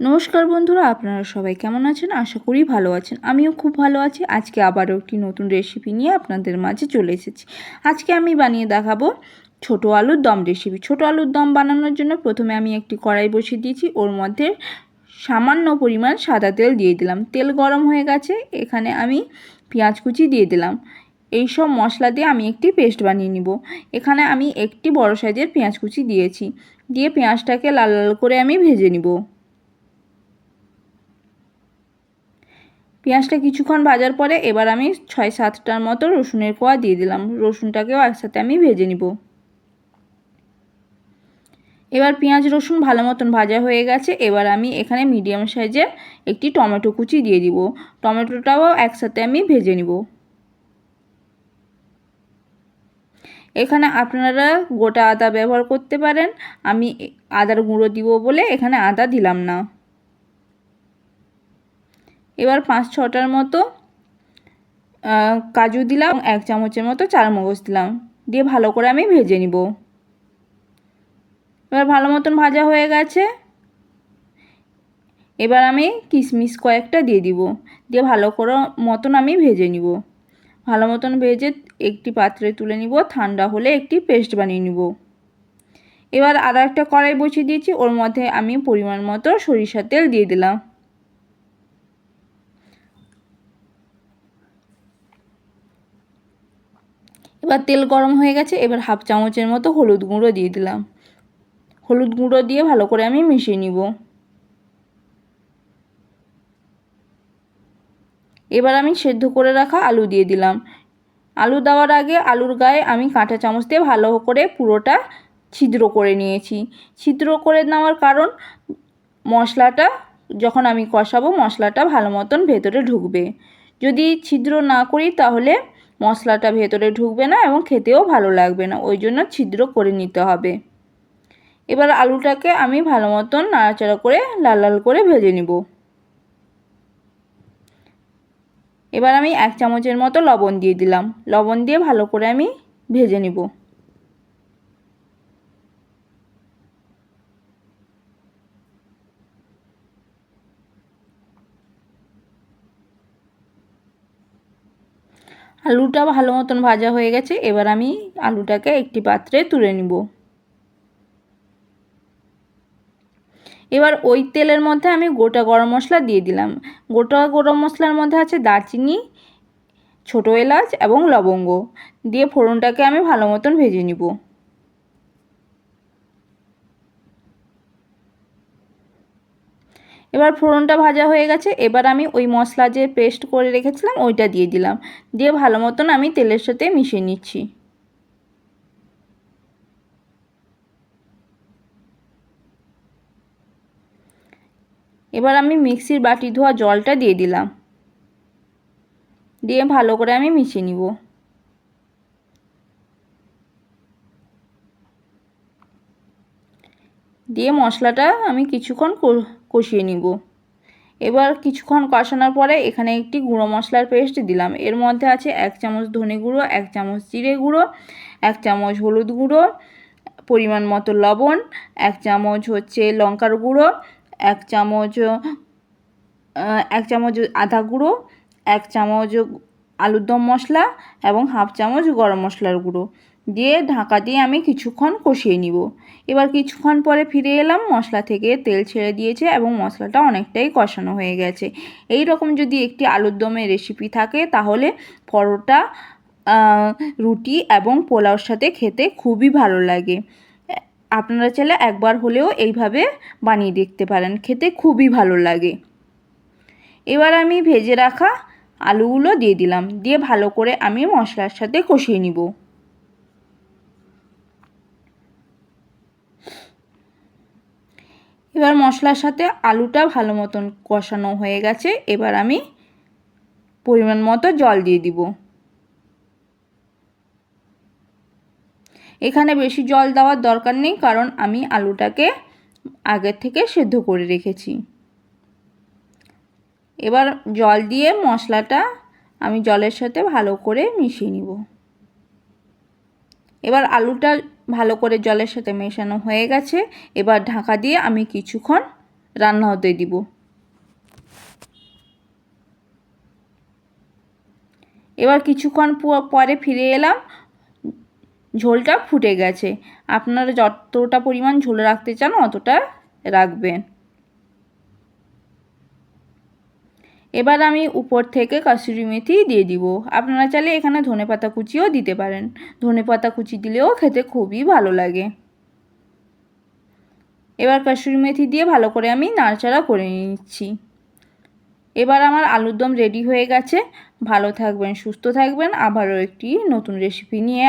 নমস্কার বন্ধুরা, আপনারা সবাই কেমন আছেন? আশা করি ভালো আছেন। আমিও খুব ভালো আছি। আজকে আবারও একটি নতুন রেসিপি নিয়ে আপনাদের মাঝে চলে এসেছি। আজকে আমি বানিয়ে দেখাবো ছোট আলুর দম রেসিপি ছোট আলুর দম বানানোর জন্য প্রথমে আমি একটি কড়াই বসিয়ে দিয়েছি। ওর মধ্যে সামান্য পরিমাণ সাদা তেল দিয়ে দিলাম। তেল গরম হয়ে গেছে। এখানে আমি পেঁয়াজ কুচি দিয়ে দিলাম। এই সব মশলা দিয়ে আমি একটি পেস্ট বানিয়ে নিব। এখানে আমি একটি বড় সাইজের পেঁয়াজ কুচি দিয়েছি। দিয়ে পেঁয়াজটাকে লাল লাল করে আমি ভেজে নিব। পেঁয়াজটা কিছুক্ষণ ভাজার পরে এবার আমি ছয় সাতটার মতো রসুনের কোয়া দিয়ে দিলাম। রসুনটাকেও একসাথে আমি ভেজে নিব। এবার পেঁয়াজ, রসুন ভালো মতন ভাজা হয়ে গেছে। এবার আমি এখানে মিডিয়াম সাইজের একটি টমেটো কুচি দিয়ে দিব। টমেটোটাও একসাথে আমি ভেজে নিব। এখানে আপনারা গোটা আদা ব্যবহার করতে পারেন। আমি আদার গুঁড়ো দিব বলে এখানে আদা দিলাম না। এবার পাঁচ ছটার মতো কাজু দিলাম এক চামচের মতো চারমগজ দিলাম। দিয়ে ভালো করে আমি ভেজে নিব। এবার ভালো মতন ভাজা হয়ে গেছে। এবার আমি কিশমিশ কয়েকটা দিয়ে দিব। দিয়ে ভালো করে মতন আমি ভেজে নিব। ভালো মতন ভেজে একটি পাত্রে তুলে নিব। ঠান্ডা হলে একটি পেস্ট বানিয়ে নিব। এবার আরও একটা কড়াই বসিয়ে দিয়েছি। ওর মধ্যে আমি পরিমাণ মতো সরিষার তেল দিয়ে দিলাম। এবার তেল গরম হয়ে গেছে, এবার হাফ চামচের মতো হলুদ গুঁড়ো দিয়ে দিলাম। হলুদ গুঁড়ো দিয়ে ভালো করে আমি মিশিয়ে নিব। এবার আমি সেদ্ধ করে রাখা আলু দিয়ে দিলাম। আলু দেওয়ার আগে আলুর গায়ে আমি কাঁটা চামচ দিয়ে ভালো করে পুরোটা ছিদ্র করে নিয়েছি। ছিদ্র করে নেওয়ার কারণ মশলাটা, যখন আমি কষাবো মশলাটা ভালো মতন ভেতরে ঢুকবে। যদি ছিদ্র না করি তাহলে মশলাটা ভেতরে ঢুকবে না এবং খেতেও ভালো লাগবে না, ওই জন্য ছিদ্র করে নিতে হবে। এবার আলুটাকে আমি ভালো মতন নাড়াচাড়া করে লাল লাল করে ভেজে নিব। এবার আমি এক চামচের মতো লবণ দিয়ে দিলাম। লবণ দিয়ে ভালো করে আমি ভেজে নিব। আলুটা ভালো মতন ভাজা হয়ে গেছে, এবার আমি আলুটাকে একটি পাত্রে তুলে নিব। এবার ওই তেলের মধ্যে আমি গোটা গরম মশলা দিয়ে দিলাম। গোটা গরম মশলার মধ্যে আছে দারচিনি, ছোটো এলাচ এবং লবঙ্গ। দিয়ে ফোড়নটাকে আমি ভালো মতন ভেজে নিব। এবার ফোড়নটা ভাজা হয়ে গেছে, এবার আমি ওই মশলা যে পেস্ট করে রেখেছিলাম ওইটা দিয়ে দিলাম। দিয়ে ভালো মতন আমি তেলের সাথে মিশিয়ে নিচ্ছি। এবার আমি মিক্সির বাটি ধোয়া জলটা দিয়ে দিলাম। দিয়ে ভালো করে আমি মিশিয়ে নিব। দিয়ে মশলাটা আমি কিছুক্ষণ কষিয়ে নিব। এবার কিছুক্ষণ কষানোর পরে এখানে একটি গুঁড়ো মশলার পেস্ট দিলাম। এর মধ্যে আছে এক চামচ ধনে গুঁড়ো, এক চামচ জিরে গুঁড়ো, এক চামচ হলুদ গুঁড়ো, পরিমাণ মতো লবণ, এক চামচ হচ্ছে লঙ্কার গুঁড়ো, এক চামচ এক চামচ আদা গুঁড়ো, এক চামচ আলুর দম মশলা এবং হাফ চামচ গরম মশলার গুঁড়ো। দিয়ে ঢাকা দিয়ে আমি কিছুক্ষণ কষিয়ে নিব। এবার কিছুক্ষণ পরে ফিরে এলাম, মশলা থেকে তেল ছেড়ে দিয়েছে এবং মশলাটা অনেকটাই কষানো হয়ে গেছে। এই রকম যদি একটি আলুর দমের রেসিপি থাকে, তাহলে পরোটা রুটি এবং পোলাওর সাথে খেতে খুবই ভালো লাগে। আপনারা চাইলে একবার হলেও এইভাবে বানিয়ে দেখতে পারেন, খেতে খুবই ভালো লাগে। এবার আমি ভেজে রাখা আলুগুলো দিয়ে দিলাম। দিয়ে ভালো করে আমি মশলার সাথে কষিয়ে নিব। এবার মশলার সাথে আলুটা ভালো মতন কষানো হয়ে গেছে। এবার আমি পরিমাণ মতো জল দিয়ে দিব। এখানে বেশি জল দেওয়ার দরকার নেই, কারণ আমি আলুটাকে আগের থেকে সেদ্ধ করে রেখেছি। এবার জল দিয়ে মশলাটা আমি জলের সাথে ভালো করে মিশিয়ে নিব। এবার আলুটা ভালো করে জলের সাথে মেশানো হয়ে গেছে। এবার ঢাকা দিয়ে আমি কিছুক্ষণ রান্না হতে দিব। এবার কিছুক্ষণ পরে ফিরে এলাম। ঝোলটা ফুটে গেছে। আপনারা যতটা পরিমাণ ঝোল রাখতে চান অতটা রাখবেন। এবার আমি উপর থেকে কাসুরি মেথি দিয়ে দিব। আপনারা চাইলে এখানে ধনে পাতা কুচিও দিতে পারেন। ধনে পাতা কুচি দিলেও খেতে খুবই ভালো লাগে। এবার কাসুরি মেথি দিয়ে ভালো করে আমি নাড়াচাড়া করে নিচ্ছি। এবার আমার আলুর দম রেডি হয়ে গেছে। ভালো থাকবেন, সুস্থ থাকবেন। আবারও একটি নতুন রেসিপি নিয়ে